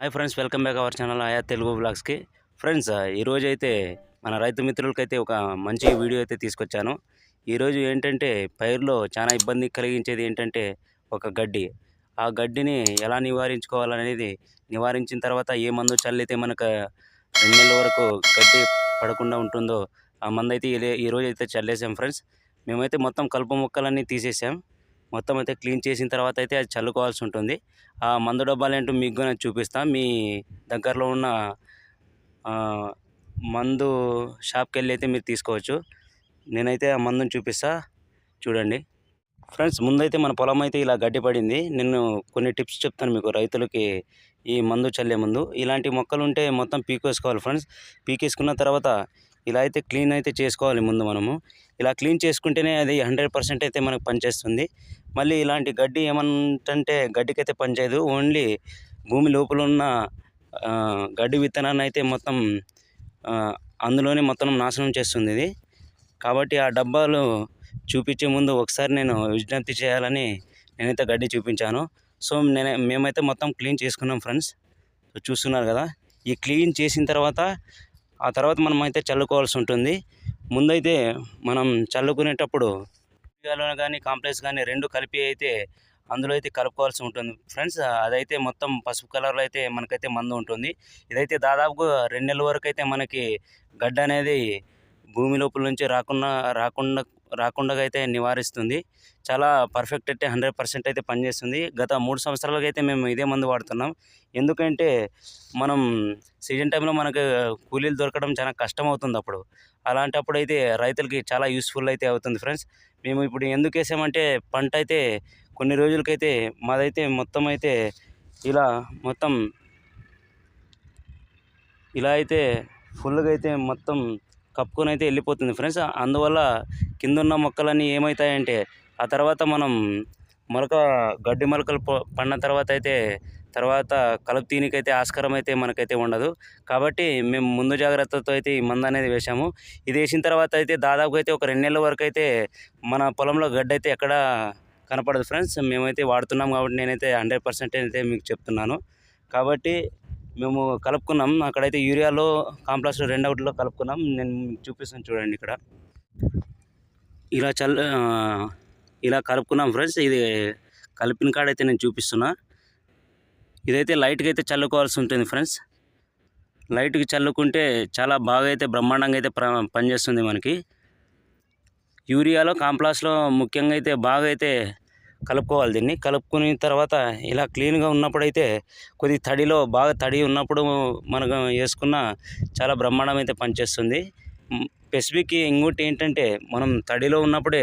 Hi friends welcome back our channel ఆయా Telugu బ్లాగ్స్కి. Friends ఈరోజు అయితే మన రైతు మిత్రులకైతే ఒక మంచి వీడియో అయితే తీసుకొచ్చాను. ఈరోజు ఏంటంటే పైరులో చాలా ఇబ్బంది కలిగించేది ఏంటంటే ఒక గడ్డి. ఆ గడ్డిని ఎలా నివారించుకోవాలనేది నివారించిన తర్వాత ఏ మందు చల్లితే మనకు రెండు నెలల వరకు గడ్డి పడకుండా ఉంటుందో ఆ మందు అయితే ఇదే- ఈరోజు అయితే చల్లేసాం ఫ్రెండ్స్. మేమైతే మొత్తం కలుపు మొక్కలన్నీ తీసేసాం మొత్తం అయితే క్లీన్ చేసిన తర్వాత అయితే అది చల్లుకోవాల్సి ఉంటుంది. ఆ మందు డబ్బాలు ఏంటో మీకు కూడా చూపిస్తాను మీ దగ్గరలో ఉన్న మందు షాప్కి వెళ్ళి అయితే మీరు తీసుకోవచ్చు. నేనైతే ఆ మందుని చూపిస్తా. చూడండి. ఫ్రెండ్స్ ముందైతే మన పొలం అయితే ఇలా గడ్డి పడింది. నేను కొన్ని టిప్స్ చెప్తాను మీకు రైతులకి ఈ మందు చల్లే ముందు. ఇలాంటి మొక్కలు ఉంటే మొత్తం పీకేసుకోవాలి ఫ్రెండ్స్. పీకేసుకున్న తర్వాత ఇలా అయితే క్లీన్ అయితే చేసుకోవాలి ముందు మనము. ఇలా క్లీన్ చేసుకుంటేనే అది హండ్రెడ్ పర్సెంట్ అయితే మనకు పనిచేస్తుంది. మళ్ళీ ఇలాంటి గడ్డి ఏమంటే గడ్డికి అయితే పనిచేయదు. ఓన్లీ భూమి లోపల ఉన్న గడ్డి విత్తనాన్ని అయితే మొత్తం అందులోనే మొత్తం నాశనం చేస్తుంది ఇది. కాబట్టి ఆ డబ్బాలు చూపించే ముందు ఒకసారి నేను విజ్ఞప్తి చేయాలని నేనైతే గడ్డి చూపించాను. సో నేను మేమైతే మొత్తం క్లీన్ చేసుకున్నాం ఫ్రెండ్స్. చూస్తున్నారు కదా? ఈ క్లీన్ చేసిన తర్వాత ఆ తర్వాత మనం అయితే చల్లుకోవాల్సి ఉంటుంది. ముందైతే మనం చల్లుకునేటప్పుడు కానీ కాంప్లెక్స్ కానీ రెండు కలిపి అయితే అందులో అయితే కలుపుకోవాల్సి ఉంటుంది. ఫ్రెండ్స్ అదైతే మొత్తం పసుపు కలర్లో అయితే మనకైతే మందు ఉంటుంది. ఇదైతే దాదాపుగా రెండు నెలల వరకు అయితే మనకి గడ్డ అనేది భూమి లోపల నుంచి రాకుండా రాకుండా రాకుండా అయితే నివారిస్తుంది. చాలా పర్ఫెక్ట్ అయితే హండ్రెడ్ పర్సెంట్ అయితే పనిచేస్తుంది. గత మూడు సంవత్సరాలుగా అయితే మేము ఇదే మందు వాడుతున్నాం. ఎందుకంటే మనం సీజన్ టైంలో మనకు కూలీలు దొరకడం చాలా కష్టం అవుతుంది అప్పుడు. అలాంటప్పుడు అయితే రైతులకి చాలా యూస్ఫుల్ అయితే అవుతుంది ఫ్రెండ్స్ మేము ఇప్పుడు ఎందుకు వేసామంటే పంట అయితే కొన్ని రోజులకైతే మాదైతే మొత్తం అయితే ఇలా మొత్తం ఇలా అయితే ఫుల్గా అయితే మొత్తం కప్పుకొని అయితే వెళ్ళిపోతుంది ఫ్రెండ్స్ అందువల్ల కింద ఉన్న మొక్కలన్నీ ఏమవుతాయంటే ఆ తర్వాత మనం మొలక గడ్డి మొలకలు పడిన తర్వాత అయితే తర్వాత కలుపు తీనికైతే ఆస్కారం అయితే మనకైతే ఉండదు. కాబట్టి మేము ముందు జాగ్రత్తతో అయితే ఈ మందు అనేది వేసాము ఇది వేసిన తర్వాత అయితే దాదాపు అయితే ఒక రెండు నెలల వరకు అయితే మన పొలంలో గడ్డి అయితే ఎక్కడ కనపడదు ఫ్రెండ్స్. మేమైతే వాడుతున్నాం కాబట్టి నేనైతే హండ్రెడ్ పర్సెంట్ అయితే మీకు చెప్తున్నాను. కాబట్టి మేము కలుపుకున్నాం. అక్కడైతే యూరియాలో కాంప్లెక్స్ రెండు అవుట్లో కలుపుకున్నాం. నేను మీకు చూపిస్తాను చూడండి ఇక్కడ. ఇలా చల్ ఇలా కలుపుకున్నాం ఫ్రెండ్స్. ఇది కలిపిన కాడ అయితే నేను చూపిస్తున్నా. ఇదైతే లైట్గా అయితే చల్లుకోవాల్సి ఉంటుంది ఫ్రెండ్స్. లైట్కి చల్లుకుంటే చాలా బాగా అయితే బ్రహ్మాండంగా అయితే ప్ర పనిచేస్తుంది మనకి. యూరియాలో కాంప్లాస్లో ముఖ్యంగా అయితే బాగా అయితే కలుపుకోవాలి దీన్ని. కలుపుకున్న తర్వాత ఇలా క్లీన్గా ఉన్నప్పుడైతే కొద్ది తడిలో బాగా తడి ఉన్నప్పుడు మనకు వేసుకున్న చాలా బ్రహ్మాండం అయితే పనిచేస్తుంది. స్పెసిఫిక్ ఇంకోటి ఏంటంటే మనం తడిలో ఉన్నప్పుడే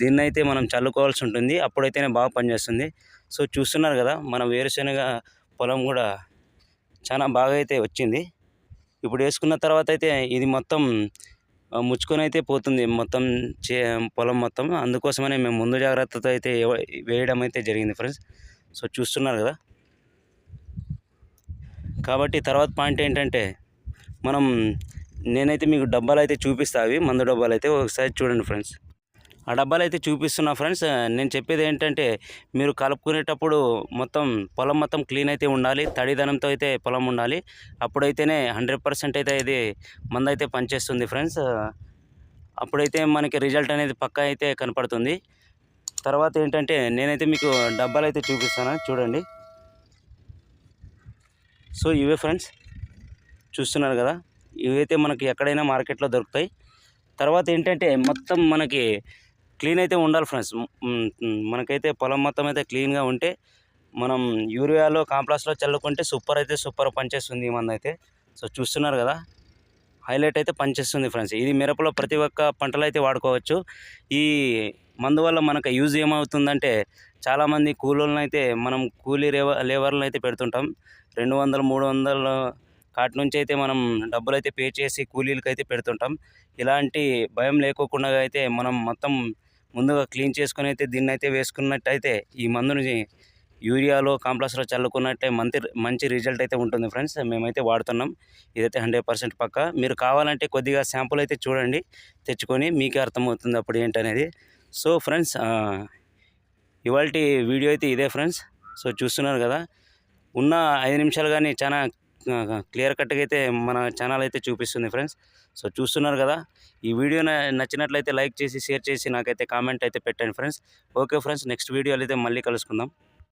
దీన్ని అయితే మనం చల్లుకోవాల్సి ఉంటుంది. అప్పుడైతేనే బాగా పనిచేస్తుంది. సో చూస్తున్నారు కదా మన వేరుశనగ పొలం కూడా చాలా బాగా అయితే వచ్చింది. ఇప్పుడు వేసుకున్న తర్వాత అయితే ఇది మొత్తం ముచ్చుకొని అయితే పోతుంది. మొత్తం చే పొలం మొత్తం. అందుకోసమనే మేము ముందు జాగ్రత్తతో అయితే వేయడం అయితే జరిగింది ఫ్రెండ్స్. సో చూస్తున్నారు కదా. కాబట్టి తర్వాత పాయింట్ ఏంటంటే మనం నేనైతే మీకు డబ్బాలు అయితే చూపిస్తా అవి మందు డబ్బాలు అయితే ఒకసారి చూడండి ఫ్రెండ్స్. ఆ డబ్బాలు అయితే చూపిస్తున్నా ఫ్రెండ్స్ నేను చెప్పేది ఏంటంటే మీరు కలుపుకునేటప్పుడు మొత్తం పొలం మొత్తం క్లీన్ అయితే ఉండాలి తడిదనంతో అయితే పొలం ఉండాలి. అప్పుడైతేనే హండ్రెడ్ పర్సెంట్ అయితే ఇది మందు అయితే పనిచేస్తుంది ఫ్రెండ్స్. అప్పుడైతే మనకి రిజల్ట్ అనేది పక్కా అయితే కనపడుతుంది. తర్వాత ఏంటంటే నేనైతే మీకు డబ్బాలు అయితే చూపిస్తాను చూడండి. సో ఇవే ఫ్రెండ్స్ చూస్తున్నారు కదా? ఇవైతే మనకి ఎక్కడైనా మార్కెట్లో దొరుకుతాయి. తర్వాత ఏంటంటే మొత్తం మనకి క్లీన్ అయితే ఉండాలి ఫ్రెండ్స్. మనకైతే పొలం మొత్తం అయితే క్లీన్గా ఉంటే మనం యూరియాలో కాంప్లాస్లో చల్లుకుంటే సూపర్ అయితే సూపర్ పనిచేస్తుంది ఈ మందు అయితే. సో చూస్తున్నారు కదా హైలైట్ అయితే పనిచేస్తుంది ఫ్రెండ్స్. ఇది మిరపలో ప్రతి ఒక్క పంటలు అయితే వాడుకోవచ్చు. ఈ మందు వల్ల మనకు యూజ్ ఏమవుతుందంటే చాలామంది కూలీలను అయితే మనం కూలీ లేవ లేబర్లను అయితే పెడుతుంటాం. రెండు వందలు మూడు వందలు కాటి నుంచి అయితే మనం డబ్బులు అయితే పే చేసి కూలీలకు అయితే పెడుతుంటాం. ఇలాంటి భయం లేకోకుండా అయితే మనం మొత్తం ముందుగా క్లీన్ చేసుకొని అయితే దీన్ని అయితే వేసుకున్నట్టయితే ఈ మందుని యూరియాలో కాంప్లెక్స్లో చల్లుకున్నట్టే మంచి మంచి రిజల్ట్ అయితే ఉంటుంది ఫ్రెండ్స్. మేమైతే వాడుతున్నాం. ఇదైతే హండ్రెడ్ పర్సెంట్ పక్క. మీరు కావాలంటే కొద్దిగా శాంపుల్ అయితే చూడండి తెచ్చుకొని మీకే అర్థమవుతుంది అప్పుడు ఏంటనేది. సో ఫ్రెండ్స్ ఇవాళ వీడియో అయితే ఇదే ఫ్రెండ్స్. సో చూస్తున్నారు కదా ఉన్న ఐదు నిమిషాలు కానీ చాలా క్లియర్ కట్గా అయితే మన ఛానల్ అయితే చూపిస్తుంది ఫ్రెండ్స్. సో చూస్తున్నారు కదా ఈ వీడియో నచ్చినట్లయితే లైక్ చేసి షేర్ చేసి నాకైతే కామెంట్ అయితే పెట్టండి ఫ్రెండ్స్. ఓకే ఫ్రెండ్స్ నెక్స్ట్ వీడియోలో అయితే మళ్ళీ కలుసుకుందాం.